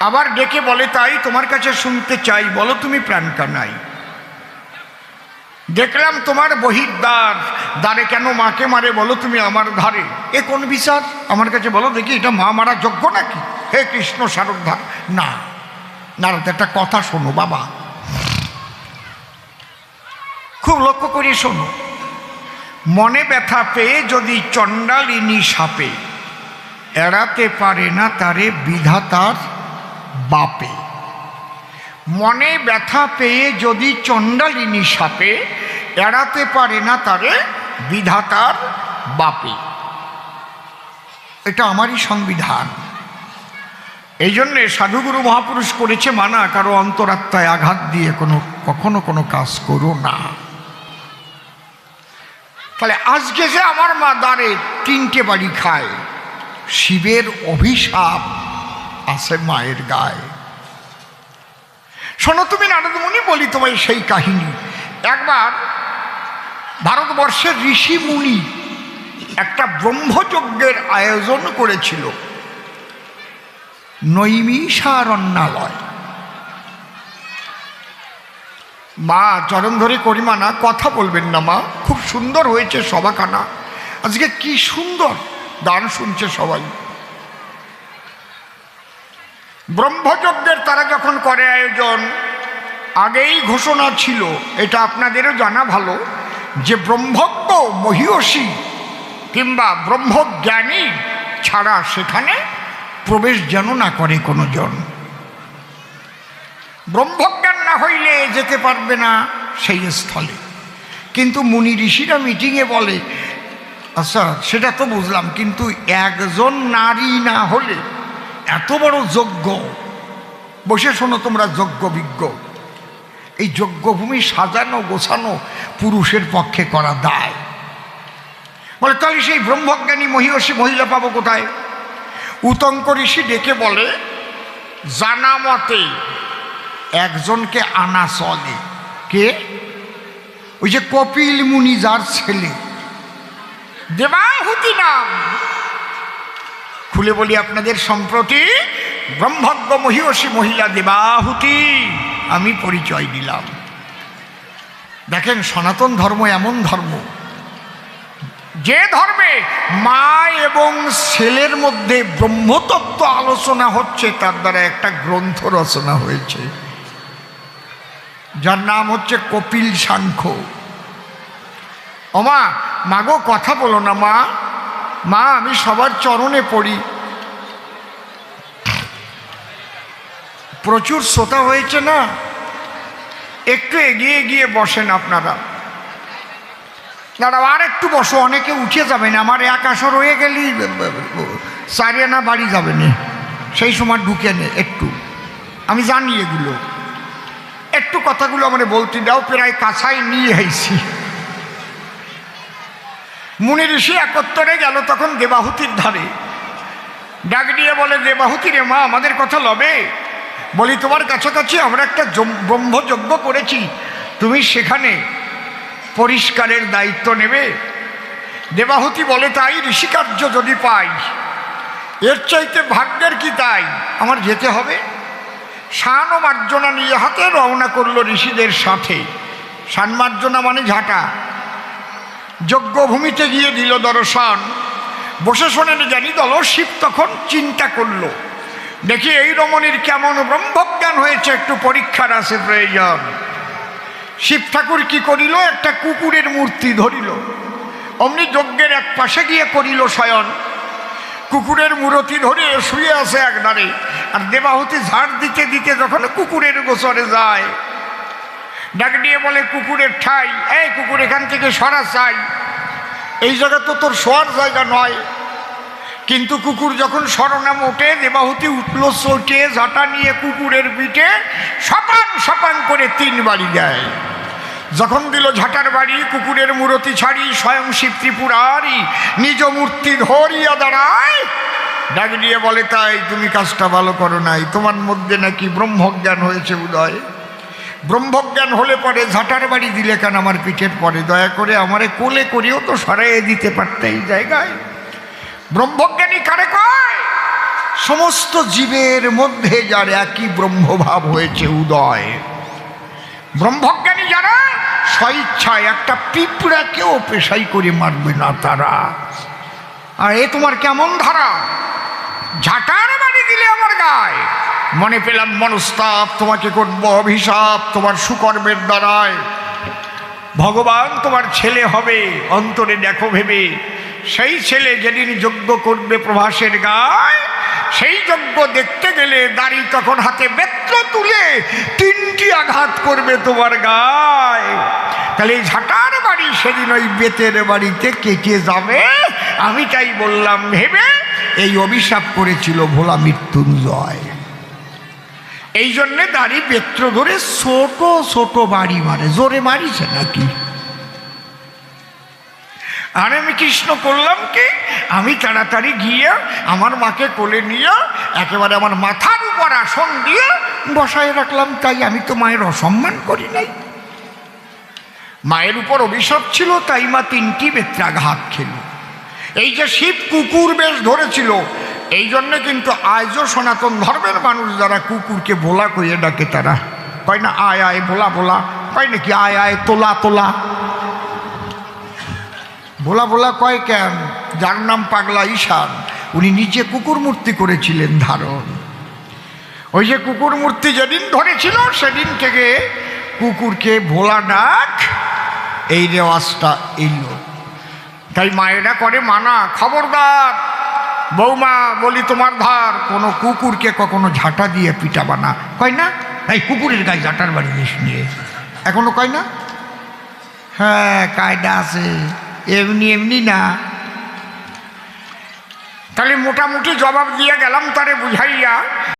আবার ডেকে বলে, তাই তোমার কাছে শুনতে চাই, বলো তুমি প্রাণ কানাই। দেখলাম তোমার বহির দ্বার, দ্বারে কেন মাকে মারে, বলো তুমি আমার ধারে। এ কোন বিচার? আমার কাছে বলো দেখি, এটা মা মারা যোগ্য নাকি? হে কৃষ্ণ সারোদ্ধার না নারদ একটা কথা শোনো বাবা। খুব লক্ষ্য করে শোনো মনে ব্যথা পেয়ে যদি চণ্ডালিনী সাপে, এড়াতে পারে না তারে বিধাতার বাপে। মনে ব্যথা পেয়ে যদি চণ্ডালিনী সাপে, এড়াতে পারে না তারে বিধাতার বাপে। এটা আমারই সংবিধান। এই জন্যে সাধুগুরু মহাপুরুষ করেছে মানা, কারও অন্তরাত্মায় আঘাত দিয়ে কোনো কখনো কোনো কাজ করো না। তাহলে আজকে যে আমার মা দ্বারে তিনটে বাড়ি খায়, শিবের অভিশাপ আছে মায়ের গায়ে। শোনো, তুমি নারদমণি বলি তোমায় সেই কাহিনী। একবার ভারতবর্ষের ঋষি মুনি একটা ব্রহ্মযজ্ঞের আয়োজন করেছিল। নৈমিষারণ্যালয়। মা চরণ ধরে করিমা না, কথা বলবেন না মা। সুন্দর হয়েছে সভাখানা। আজকে কি সুন্দর গান শুনছে সবাই। ব্রহ্মযজ্ঞের তারা যখন করে আয়োজন, আগেই ঘোষণা ছিল, এটা আপনাদেরও জানা ভালো, যে ব্রহ্মজ্ঞ মহিষী কিংবা ব্রহ্মজ্ঞানী ছাড়া সেখানে প্রবেশ যেন না করে কোনো জন ব্রহ্মজ্ঞান না হইলে যেতে পারবে না সেই স্থলে। কিন্তু মুনি ঋষিরা মিটিংয়ে বলে আচ্ছা সেটা তো বুঝলাম, কিন্তু একজন নারী না হলে এত বড় যজ্ঞ। বসে শোনো তোমরা যজ্ঞ বিজ্ঞ। এই যজ্ঞভূমি সাজানো, গোছানো, পুরুষের পক্ষে করা দায়। বলে, তাহলে সেই ব্রহ্মজ্ঞানী মহিষী, মহিলা পাবো কোথায়? উতঙ্ক ঋষি ডেকে বলে, জানা মতে একজনকে আনা চলে। কে? ওই যে কপিল মুনি যার ছেলে। দেবাহুতি নাম। খুলে বলি আপনাদের সম্প্রতি ব্রহ্মজ্ঞ মহিষী মহিলা দেবাহুতি আমি পরিচয় দিলাম। দেখেন সনাতন ধর্ম এমন ধর্ম যে ধর্মে মা এবং ছেলের মধ্যে ব্রহ্মতত্ত্ব আলোচনা হচ্ছে তার দ্বারা একটা গ্রন্থ রচনা হয়েছে। যার নাম হচ্ছে কপিল সাংখ্য। ওমা, মাগো কথা বলো না, মা। মা, আমি সবার চরণে পড়ি। প্রচুর শ্রোতা হয়েছে না? একটু এগিয়ে গিয়ে বসেন আপনারা। দাঁড়াও, আর একটু বসো, অনেকে উঠে যাবেন আমার এক আসর রয়ে গেলেই চারিয়ানা বাড়ি যাবে না। সেই সময় ঢুকে নে, একটু। আমি জানি এগুলো। একটু কথাগুলো আমার বলতে দাও, প্রায় কাছাই নিয়ে আইছি। মুনি ঋষি একত্তরে গেল তখন দেবাহুতির ধারে। ডাক দিয়ে বলে, দেবাহুতি রে মা, আমাদের কথা লবে? বলি, তোমার কাছাকাছি আমরা একটা ব্রহ্মযজ্ঞ করেছি। তুমি সেখানে পরিষ্কারের দায়িত্ব নেবে? দেবাহুতি বলে, তাই ঋষিকার্য যদি পাই, এর চাইতে ভাগ্যের কি তাই? আমার যেতে হবে? শান ও মার্জনা নিয়ে হাতে রওনা করল ঋষিদের সাথে। শান মার্জনা মানে ঝাঁটা। যজ্ঞভূমিতে গিয়ে দিল দর্শন। বসে শোনেন জানি দল, শিব তখন চিন্তা করল। দেখি এই রমণীর কেমন ব্রহ্মজ্ঞান হয়েছে, একটু পরীক্ষার আছে, প্রয়োজন। শিব ঠাকুর কি করিল? একটা কুকুরের মূর্তি ধরিল। অমনি যজ্ঞের এক পাশে গিয়ে করিল শয়ন। কুকুরের মূরতি ধরে শুয়ে আছে একদারে আর দেবাহুতি ঝাড় দিতে দিতে যখন কুকুরের গোসরে যায়, ডাক দিয়ে বলে, কুকুরের ঠাই, এই কুকুর এখান থেকে সরা চাই। এই জায়গা তো তোর শোয়ার জায়গা নয়। কিন্তু কুকুর যখন স্মরণে মোটে দেবাহুতি উঠল, চোটে ঝাঁটা নিয়ে কুকুরের পিঠে সপান সপান করে তিন বাড়ি দেয়। যখন দিল ঝাঁটার বাড়ি, কুকুরের মূরতি ছাড়ি স্বয়ং শিব ত্রিপুরারি নিজ মূর্তি ধরিয়া দাঁড়ায়। ডাক দিয়ে বলে, তাই তুমি কাজটা ভালো করো নাই। তোমার মধ্যে নাকি ব্রহ্মজ্ঞান হয়েছে উদয়। ব্রহ্মজ্ঞান হলে পরে ঝাঁটার বাড়ি দিলে কেন আমার পিঠের পরে? দয়া করে আমারে কোলে করেও তো, সরাইয়ে দিতে পারতে এই জায়গায়। ব্রহ্মজ্ঞানী কারে কয়? সমস্ত জীবের মধ্যে যার একই ব্রহ্মভাব হয়েছে উদয়। ব্রহ্মজ্ঞানী যারা, স্বইচ্ছায় একটা পিঁপড়াকেও পেশাই করে মারবে না তারা। আর এ তোমার কেমন ধারা? ঝাঁটার বাড়ি দিলে আমার গায়ে। মনে পেলাম মনস্তাপ তোমাকে করব অভিশাপ তোমার সুকর্মের দ্বারায়। ভগবান তোমার ছেলে হবে, অন্তরে দেখো ভেবে। সেই ছেলে যেদিন যজ্ঞ করবে প্রভাসের গায়, সেই যজ্ঞ দেখতে গেলে দাড়ি তখন হাতে বেত্র তুলে তিনটি আঘাত করবে তোমার গায়। তাহলে ঝাঁটার বাড়ি সেদিন ওই বেতের বাড়িতে কেটে যাবে? আমি তাই বললাম, ভেবে এই অভিশাপ করেছিল ভোলা মৃত্যুঞ্জয়। এই জন্যে দাড়ি বেত্র ধরে ছোট ছোট বাড়ি মারে। জোরে মারিছে নাকি? আর আমি কৃষ্ণ করলাম কি? আমি তাড়াতাড়ি গিয়ে আমার মাকে কোলে নিয়ে একেবারে আমার মাথার উপর আসন দিয়ে বসায় রাখলাম। তাই আমি তো মায়ের অসম্মান করি নাই। মায়ের উপর অভিশাপ ছিল, তাই মা তিনটি বেত্রাঘাত খেল। এই যে শিব কুকুর বেশ ধরেছিল, এই জন্যে কিন্তু আজও সনাতন ধর্মের মানুষ যারা কুকুরকে ভোলা কইয়ে ডাকে তারা। কয় না, আয় আয়, ভোলা ভোলা। কয় নাকি, আয় আয়, তোলা তোলা। ভোলা ভোলা কয় কেন? যার নাম পাগলা ঈশান, উনি নিচে কুকুর মূর্তি করেছিলেন ধারণ। ওই যে কুকুর মূর্তি যেদিন ধরেছিল, সেদিন থেকে কুকুরকে ভোলা ডাক, এই রেওয়াজটা এল। তাই মায়েরা করে মানা, খবরদার। বৌমা, বলি তোমার ধার। কোনো কুকুরকে কখনো ঝাঁটা দিয়ে পিটাবা না কয় না? এই কুকুরের গায়ে ঝাঁটার বাড়ি দিস নিয়ে এখনও কয় না? হ্যাঁ কায়দা আছে। এমনি এমনি না। তাহলে মোটামুটি জবাব দিয়ে গেলাম তারে বুঝাইয়া।